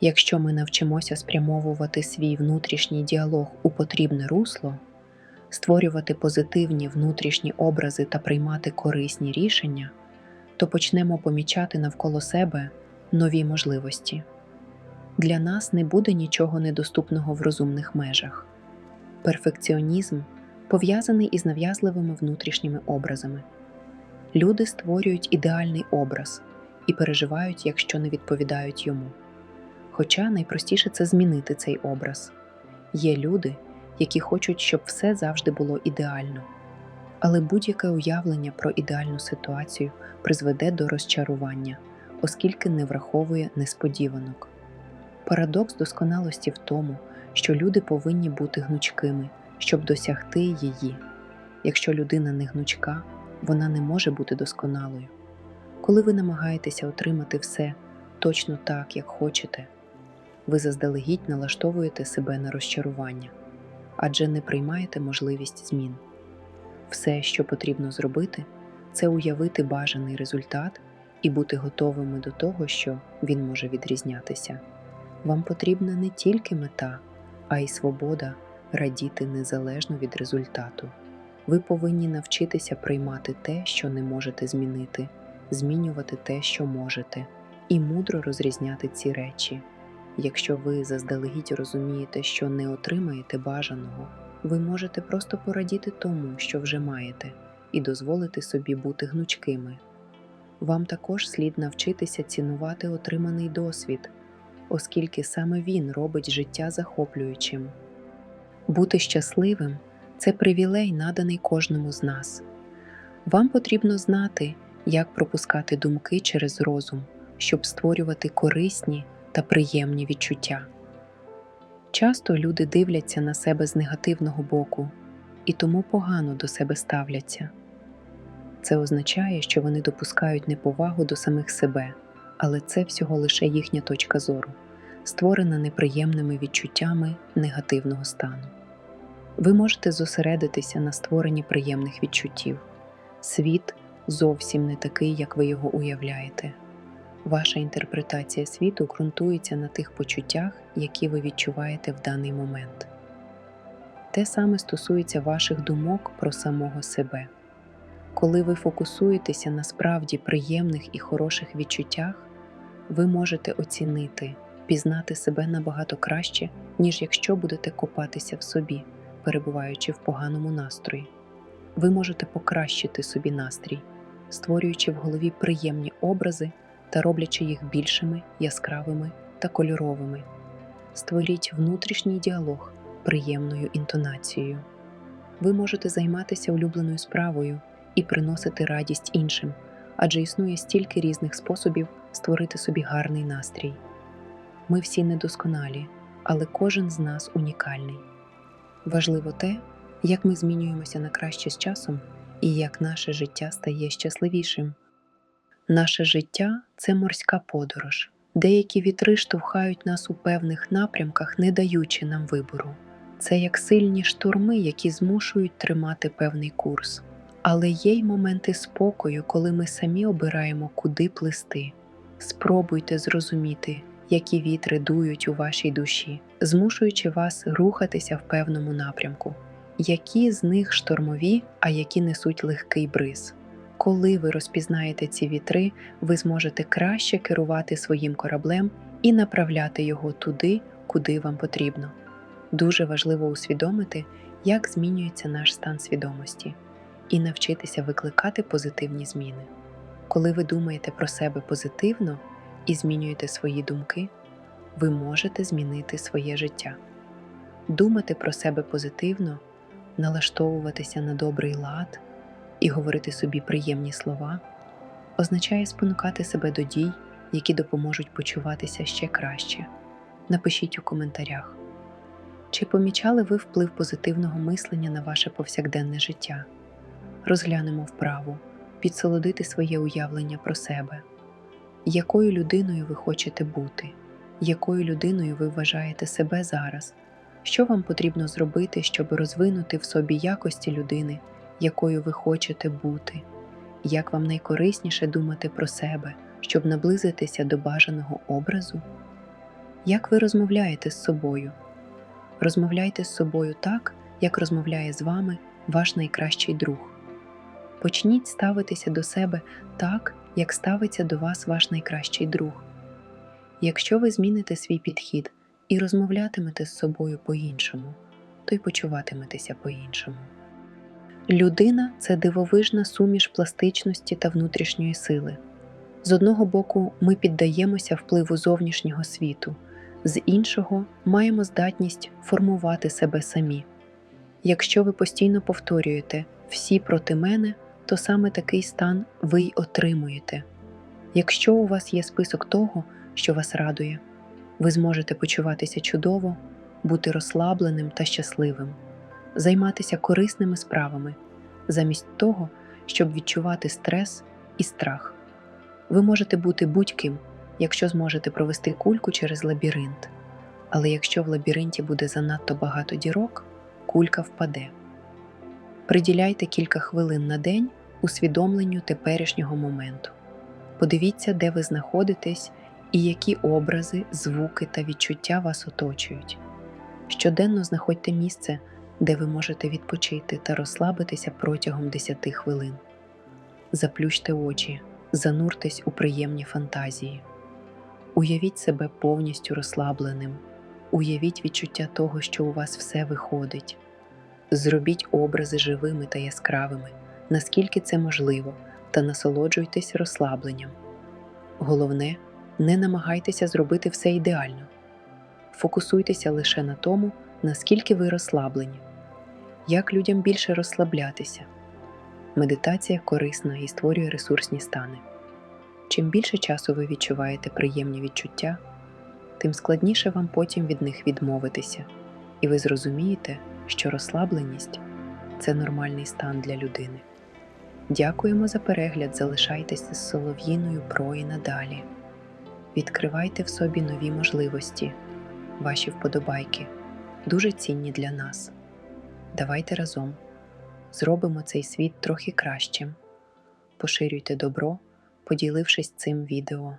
Якщо ми навчимося спрямовувати свій внутрішній діалог у потрібне русло, створювати позитивні внутрішні образи та приймати корисні рішення, то почнемо помічати навколо себе нові можливості. Для нас не буде нічого недоступного в розумних межах. Перфекціонізм пов'язаний із нав'язливими внутрішніми образами. Люди створюють ідеальний образ і переживають, якщо не відповідають йому. Хоча найпростіше це змінити цей образ. Є люди, які хочуть, щоб все завжди було ідеально. Але будь-яке уявлення про ідеальну ситуацію призведе до розчарування, оскільки не враховує несподіванок. Парадокс досконалості в тому, що люди повинні бути гнучкими, щоб досягти її. Якщо людина не гнучка, вона не може бути досконалою. Коли ви намагаєтеся отримати все точно так, як хочете, ви заздалегідь налаштовуєте себе на розчарування, адже не приймаєте можливість змін. Все, що потрібно зробити, це уявити бажаний результат і бути готовими до того, що він може відрізнятися. Вам потрібна не тільки мета, а й свобода радіти незалежно від результату. Ви повинні навчитися приймати те, що не можете змінити, змінювати те, що можете, і мудро розрізняти ці речі. Якщо ви заздалегідь розумієте, що не отримаєте бажаного, ви можете просто порадіти тому, що вже маєте, і дозволити собі бути гнучкими. Вам також слід навчитися цінувати отриманий досвід, оскільки саме він робить життя захоплюючим. Бути щасливим це привілей, наданий кожному з нас. Вам потрібно знати, як пропускати думки через розум, щоб створювати корисні та приємні відчуття. Часто люди дивляться на себе з негативного боку і тому погано до себе ставляться. Це означає, що вони допускають неповагу до самих себе, але це всього лише їхня точка зору, створена неприємними відчуттями негативного стану. Ви можете зосередитися на створенні приємних відчуттів. Світ зовсім не такий, як ви його уявляєте. Ваша інтерпретація світу ґрунтується на тих почуттях, які ви відчуваєте в даний момент. Те саме стосується ваших думок про самого себе. Коли ви фокусуєтеся на справді приємних і хороших відчуттях, ви можете оцінити, пізнати себе набагато краще, ніж якщо будете копатися в собі, перебуваючи в поганому настрої. Ви можете покращити собі настрій, створюючи в голові приємні образи та роблячи їх більшими, яскравими та кольоровими. Створіть внутрішній діалог приємною інтонацією. Ви можете займатися улюбленою справою і приносити радість іншим, адже існує стільки різних способів створити собі гарний настрій. Ми всі недосконалі, але кожен з нас унікальний. Важливо те, як ми змінюємося на краще з часом і як наше життя стає щасливішим. Наше життя це морська подорож. Деякі вітри штовхають нас у певних напрямках, не даючи нам вибору. Це як сильні шторми, які змушують тримати певний курс. Але є й моменти спокою, коли ми самі обираємо, куди плисти. Спробуйте зрозуміти, які вітри дують у вашій душі, змушуючи вас рухатися в певному напрямку, які з них штормові, а які несуть легкий бриз. Коли ви розпізнаєте ці вітри, ви зможете краще керувати своїм кораблем і направляти його туди, куди вам потрібно. Дуже важливо усвідомити, як змінюється наш стан свідомості, і навчитися викликати позитивні зміни. Коли ви думаєте про себе позитивно і змінюєте свої думки, ви можете змінити своє життя. Думати про себе позитивно, налаштовуватися на добрий лад і говорити собі приємні слова означає спонукати себе до дій, які допоможуть почуватися ще краще. Напишіть у коментарях, чи помічали ви вплив позитивного мислення на ваше повсякденне життя? Розглянемо вправу, підсолодити своє уявлення про себе, якою людиною ви хочете бути, якою людиною ви вважаєте себе зараз, що вам потрібно зробити, щоб розвинути в собі якості людини, якою ви хочете бути, як вам найкорисніше думати про себе, щоб наблизитися до бажаного образу, Як ви розмовляєте з собою? Розмовляйте з собою так, як розмовляє з вами ваш найкращий друг. Почніть ставитися до себе так, як ставиться до вас ваш найкращий друг. Якщо ви зміните свій підхід і розмовлятимете з собою по-іншому, то й почуватиметеся по-іншому. Людина це дивовижна суміш пластичності та внутрішньої сили. З одного боку, ми піддаємося впливу зовнішнього світу, з іншого маємо здатність формувати себе самі. Якщо ви постійно повторюєте всі проти мене, то саме такий стан ви й отримуєте. Якщо у вас є список того, що вас радує, ви зможете почуватися чудово, бути розслабленим та щасливим, займатися корисними справами, замість того, щоб відчувати стрес і страх. Ви можете бути будь-ким, якщо зможете провести кульку через лабіринт. Але якщо в лабіринті буде занадто багато дірок, кулька впаде. Приділяйте кілька хвилин на день усвідомленню теперішнього моменту. Подивіться, де ви знаходитесь і які образи, звуки та відчуття вас оточують. Щоденно знаходьте місце, де ви можете відпочити та розслабитися протягом 10 хвилин. Заплющте очі, зануртесь у приємні фантазії. Уявіть себе повністю розслабленим. Уявіть відчуття того, що у вас все виходить. Зробіть образи живими та яскравими, наскільки це можливо, та насолоджуйтесь розслабленням. Головне, не намагайтеся зробити все ідеально. Фокусуйтеся лише на тому, наскільки ви розслаблені, як людям більше розслаблятися. Медитація корисна і створює ресурсні стани. Чим більше часу ви відчуваєте приємні відчуття, тим складніше вам потім від них відмовитися, і ви зрозумієте, що розслабленість це нормальний стан для людини. Дякуємо за перегляд, залишайтеся з солов'їною про і надалі. Відкривайте в собі нові можливості, ваші вподобайки, дуже цінні для нас. Давайте разом зробимо цей світ трохи кращим. Поширюйте добро, поділившись цим відео.